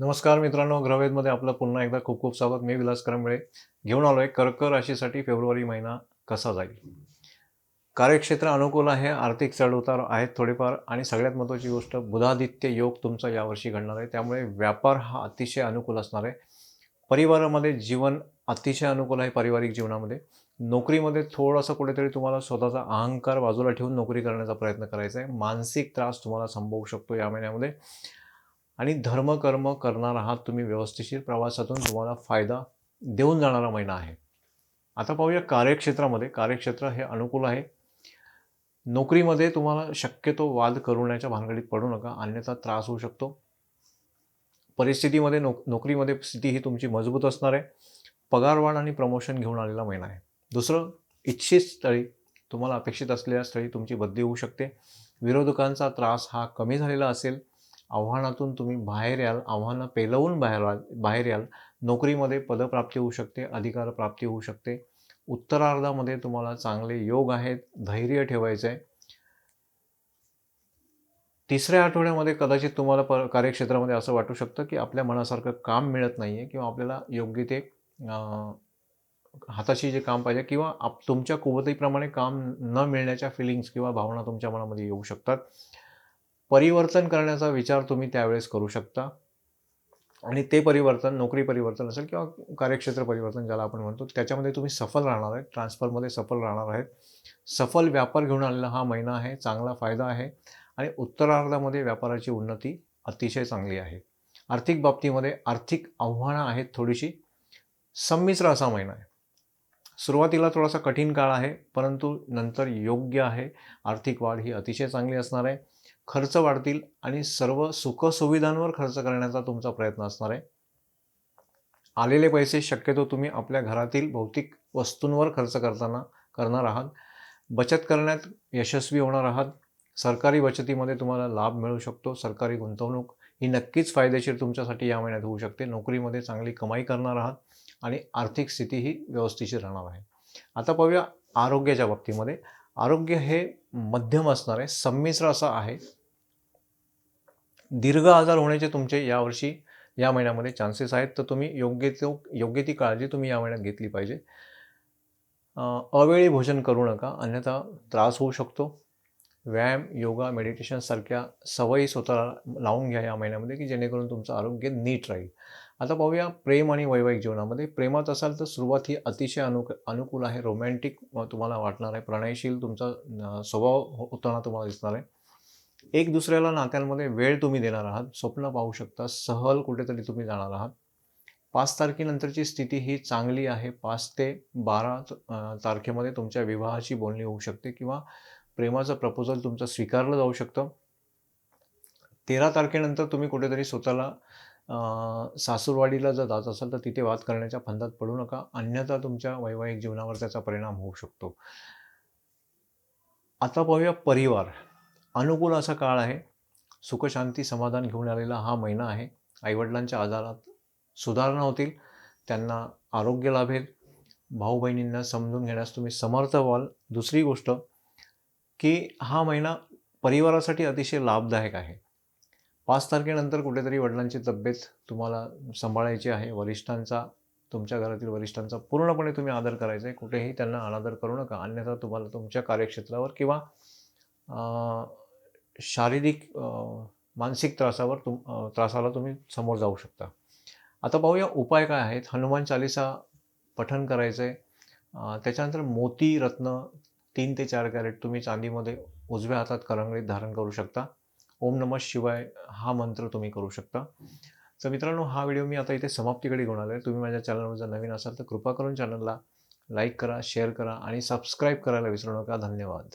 नमस्कार मित्रांनो ग्रहवेदमध्ये आपलं पुन्हा एकदा खूप खूप स्वागत. मी विलास करंबळे. घेऊन आलो आहे कर्क राशीसाठी फेब्रुवारी महिना कसा जाईल? कार्यक्षेत्र अनुकूल आहे आर्थिक चढउतार आहेत थोडेफार आणि सगळ्यात महत्त्वाची गोष्ट बुधादित्य योग तुमचा यावर्षी घडणार आहे. त्यामुळे व्यापार हा अतिशय अनुकूल असणार आहे. परिवारामध्ये जीवन अतिशय अनुकूल आहे पारिवारिक जीवनामध्ये. नोकरीमध्ये थोडंसं कुठेतरी तुम्हाला स्वतःचा अहंकार बाजूला ठेवून नोकरी करण्याचा प्रयत्न करायचा आहे. मानसिक त्रास तुम्हाला संभवू शकतो या महिन्यामध्ये. आणि धर्मकर्म करणार आहात तुम्ही व्यवस्थिशीर प्रवासातून तुम्हाला फायदा देऊन जाणारा महिना आहे. आता पाहूया कार्यक्षेत्रामध्ये. कार्यक्षेत्र हे अनुकूल आहे. नोकरीमध्ये तुम्हाला शक्यतो वाद करुण्याच्या भानगडीत पडू नका. अन्यथा त्रास होऊ शकतो. परिस्थितीमध्ये नोक नोकरीमध्ये स्थिती ही तुमची मजबूत असणार आहे. पगारवाढ आणि प्रमोशन घेऊन आलेला महिना आहे. दुसरं इच्छित स्थळी तुम्हाला अपेक्षित असलेल्या स्थळी तुमची बदली होऊ शकते. विरोधकांचा त्रास हा कमी झालेला असेल. आव्हानातून तुम्ही बाहेर याल आव्हानं पेलवून बाहेर याल बाहेर याल. नोकरीमध्ये पदप्राप्ती होऊ शकते अधिकार प्राप्ती होऊ शकते. उत्तरार्धामध्ये तुम्हाला चांगले योग आहेत धैर्य ठेवायचं आहे तिसऱ्या आठवड्यामध्ये कदाचित तुम्हाला प कार्यक्षेत्रामध्ये असं वाटू शकतं की आपल्या मनासारखं काम मिळत नाही आहे किंवा आपल्याला योग्य ते हाताशी जे काम पाहिजे किंवा आप तुमच्या कुवतीप्रमाणे काम न मिळण्याच्या फिलिंग्स किंवा भावना तुमच्या मनामध्ये येऊ शकतात. परिवर्तन करण्याचा विचार तुम्ही त्यावेळेस करू शकता. आणि ते परिवर्तन नोकरी परिवर्तन असेल किंवा कार्यक्षेत्र परिवर्तन ज्याला आपण म्हणतो त्याच्यामध्ये तुम्ही सफल राहणार आहे ट्रान्सफरमध्ये सफल राहणार आहेत. सफल व्यापार घेऊन आलेला हा महिना आहे चांगला फायदा आहे. आणि उत्तरार्धामध्ये व्यापाराची उन्नती अतिशय चांगली आहे. आर्थिक बाबतीमध्ये आर्थिक आव्हानं आहेत थोडीशी. संमिश्र असा महिना आहे. सुरुवातीला थोडासा कठीण काळ आहे परंतु नंतर योग्य आहे. आर्थिक वाढ ही अतिशय चांगली असणार आहे. खर्च वाढतील आणि सर्व सुखसुविधांवर खर्च करण्याचा तुमचा प्रयत्न असणार आहे. आलेले पैसे शक्यतो तुम्ही आपल्या घरातील भौतिक वस्तूंवर खर्च करताना करणार आहात. बचत करण्यात यशस्वी होणार आहात. सरकारी बचतीमध्ये तुम्हाला लाभ मिळू शकतो. सरकारी गुंतवणूक ही नक्कीच फायदेशीर तुमच्यासाठी या महिन्यात होऊ शकते. नोकरीमध्ये चांगली कमाई करणार आहात आणि आर्थिक स्थिती ही व्यवस्थेची राहणार आहे. आता पाहूया आरोग्याच्या बाबतीमध्ये. आरोग्य हे मध्यम असणार आहे. संमिश्र असं आहे. दीर्घ आजार होण्याचे तुमचे यावर्षी या महिन्यामध्ये चान्सेस आहेत. तर तुम्ही योग्य तो योग्य ती काळजी तुम्ही या महिन्यात घेतली पाहिजे. अवेळी भोजन करू नका. अन्यथा त्रास होऊ शकतो. व्यायाम योगा मेडिटेशनसारख्या सवयी स्वतःला लावून घ्या या महिन्यामध्ये की जेणेकरून तुमचं आरोग्य नीट राहील. आता पाहूया प्रेम आणि वैवाहिक जीवनामध्ये. प्रेमात असाल तर सुरुवात ही अतिशय अनुक अनुकूल आहे. रोमॅन्टिक तुम्हाला वाटणार आहे. प्रणयशील तुमचा स्वभाव हो- होताना तुम्हाला दिसणार आहे. एक दुसऱ्याला नात्यांमध्ये वेळ तुम्ही देणार आहात स्वप्न पाहू शकता सहल कुठेतरी तुम्ही जाणार आहात. पाच तारखेनंतरची स्थिती ही चांगली आहे. पाच ते बारा तारखेमध्ये तुमच्या विवाहाची बोलणी होऊ शकते किंवा प्रेमाचं प्रपोजल तुमचं स्वीकारलं जाऊ शकतं. तेरा तारखेनंतर तुम्ही कुठेतरी स्वतःला सासूरवाडीला जर जात असाल तर तिथे वाद करण्याच्या फंदात पडू नका. अन्यथा तुमच्या वैवाहिक जीवनावर त्याचा परिणाम होऊ शकतो. आता पाहूया परिवार. अनुकूल असा काळ आहे. सुखशांती समाधान घेऊन आलेला हा महिना आहे. आईवडिलांच्या आजारात सुधारणा होतील. त्यांना आरोग्य लाभेल. भाऊ बहिणींना समजून घेण्यास तुम्ही समर्थ व्हाल. दुसरी गोष्ट की हा महिना परिवारासाठी अतिशय लाभदायक आहे. पाच तारखेनंतर कुठेतरी वडिलांची तब्येत तुम्हाला सांभाळायची आहे. वरिष्ठांचा तुमच्या घरातील वरिष्ठांचा पूर्णपणे तुम्ही आदर करायचा आहे. कुठेही त्यांना अनादर करू नका. अन्यथा तुम्हाला तुमच्या कार्यक्षेत्रावर किंवा शारीरिक मानसिक त्रासावर तुम त्रासाला तुम्ही समोर जाऊ शकता. आता पाहूया उपाय काय आहेत. हनुमान चालिसा पठन करायचं आहे त्याच्यानंतर मोती रत्न तीन ते चार कॅरेट तुम्ही चांदीमध्ये उजव्या हातात करंगळीत धारण करू शकता. ओम नमः शिवाय हा मंत्र तुम्ही करू शकता. तर मित्रांनो हा व्हिडिओ मी आता इथे समाप्तीकडे घेऊन आलो आहे तुम्ही माझ्या चॅनलवर जर नवीन असाल तर कृपा करून चॅनलला लाईक करा शेअर करा आणि सबस्क्राईब करायला विसरू नका. धन्यवाद.